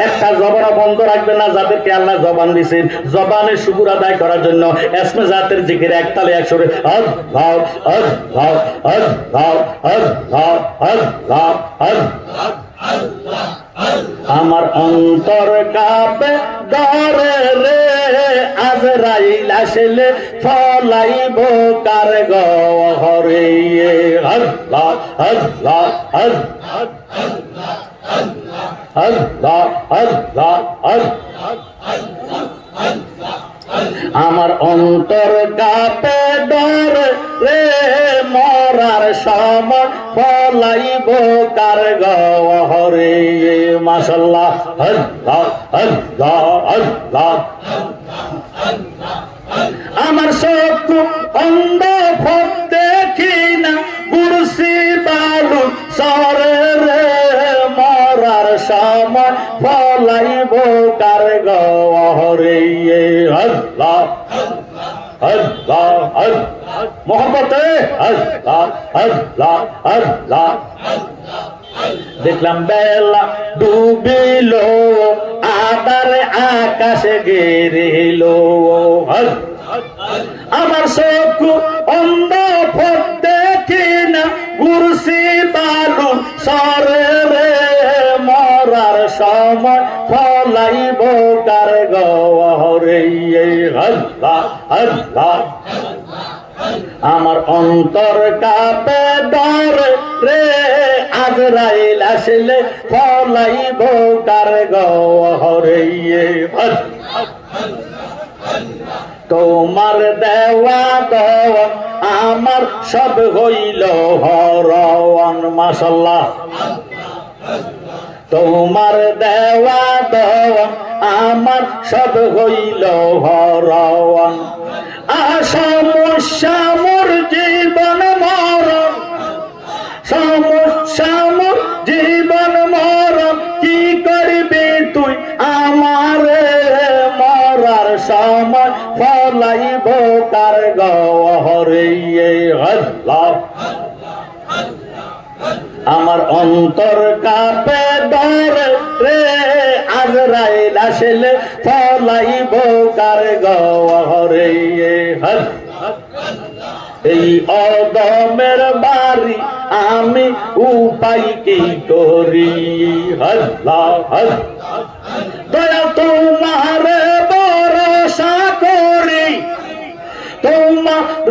একটা জবান বন্ধ রাখবেন না যাদেরকে আল্লাহ জবান দিয়েছেন জবানের শুকুর আদায় করার জন্য এসমে জাতের জিকির একতালে একসরে আদ ভাও আদ ভাও আদ ভাও আদ ভাও আদ ভাও আদ আমার অন্তর কাপে ডরে রে আজরাইল আসলে ফলাইব কার গহরে আল্লাহ আল্লাহ আল্লাহ আমার অন্তর কাপে ডর রে মরার সময় ফলাইব কার গহরে। মাসাল্লাহ আমার চক্ষু অন্ধ ফলাইব কার গহরে। আল্লাহ দেখলাম বেলা ডুবিল, আবার আকাশে গেরিল। আমার চক্ষু অন্ধ ফোট দেখি না গুরসি বালু সরে আমার অন্তর কাপে ডর রে, আজরাইল আসলে ফলাইব কার গহরে তোমার দেওয়া দেওয়া আমার সব হইল হরওয়ান মাসাল্লাহ তোমার দেওয়া দেওয়া আমার সব হইল হরওয়ান সমস্যা মোর জীবন মরণ। সমস্যা জীবন মরণ। কি করবি তুই আমার? মরার সময় ফলাইব গহরে আল্লাহ। আমার অন্তর কাপে ডর রে। এই অদমের বাড়ি আমি উপায় কি করি? হল্লা হল দয়া তোমার ভরসা করি। তোমার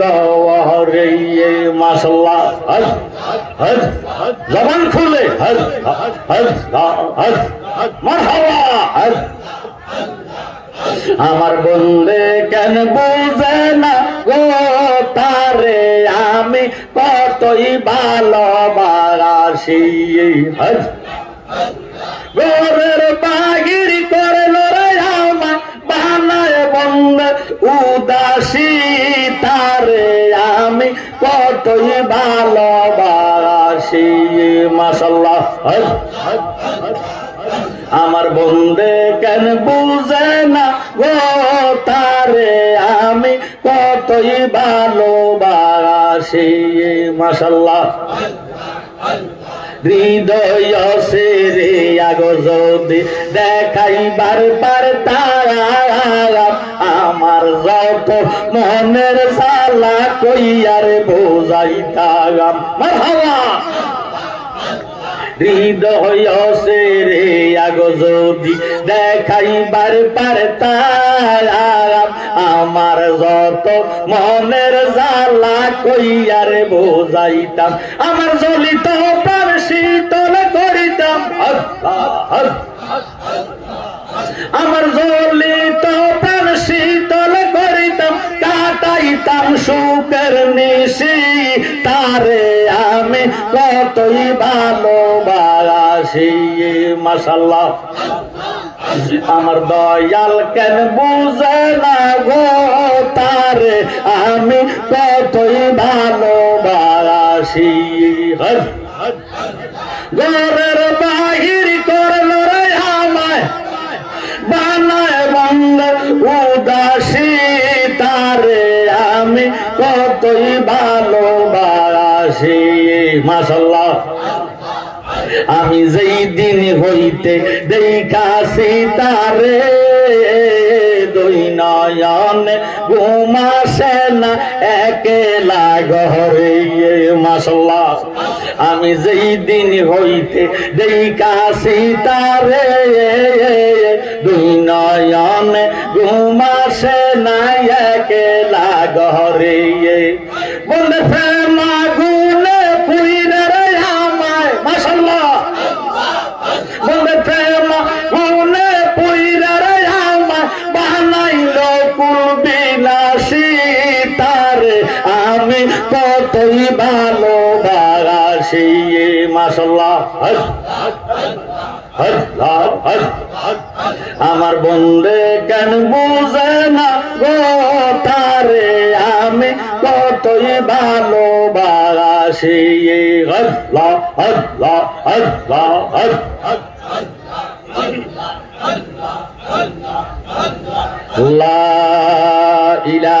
গহরে মাসাল্লাহ হজ হজ, জবান খুলে। হজ হজ হজ হজ, আমার বন্ধে কেন বুঝে না গো তারে? আমি কতই ভালোবাসি। হজ গোরের বাগির করে রে আমার বানায় বন্ধ উদাসী কতই ভালোবাসি মাসাল্লাহ আমার বন্ধে কেন বুঝে না গো তারে, আমি কতই ভালোবাসি মাসাল্লাহ হৃদয় সে রে আগো যদি দেখাইবার পার তারা আমার যত মনের সালা কইয়ার বোঝাইতাম। মারহাবা! হৃদয় সে রে আগো যদি দেখাইবার পারতাম আমার যত মনের জ্বালা কইয়ার বোঝাইতাম আমার জলিত প্রাণ শীতল করিতাম। আল্লাহ, আল্লাহ। কতই ভালোবাসি মাসাল্লাহ আমার দয়াল কেন বুঝে না গো তারে? আমি কতই ভালোবাসি হজ ঘরের বাহির করল রে আমায়, বানায় বন্ধ উদাসী তারে। আমি কতই ভালোবাসি মাশাল্লাহ। আমি যেই দিন হইতে দেখাছি তারে দুই নয়ন ঘুমাসে না একেলা ঘরে মাসাল্লাহ আমি যেই দিন হইতে দেখাছি তারে দুই নয়ন ঘুমাসে না একেলা ঘরে। বলে মাশাল্লাহ হজ হজ হজ আমার বন্ধে কেন বুঝে না গো তারে আমি কতই ভালোবাসি। হজ হজ হজ হজ লা ইলা